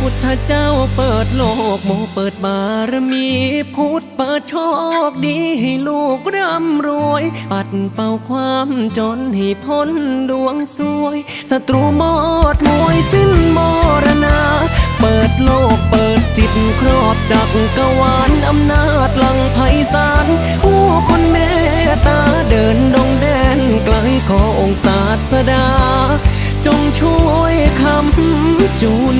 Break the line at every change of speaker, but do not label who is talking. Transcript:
พุทธเจ้าเปิดโลกโมเปิดบารมี พุทธเปิดโชคดีให้ลูกร่ำรวย ปัดเป่าความจนให้พ้นดวงสวยศัตรูหมดมวยสิ้นมรณา เปิดโลกเปิดจิตครอบจักกวาลอำนาจลังไพศาลผู้คนเมตตาเดินดงแดนไกลขอองค์ศาสดา จงช่วยคำจุน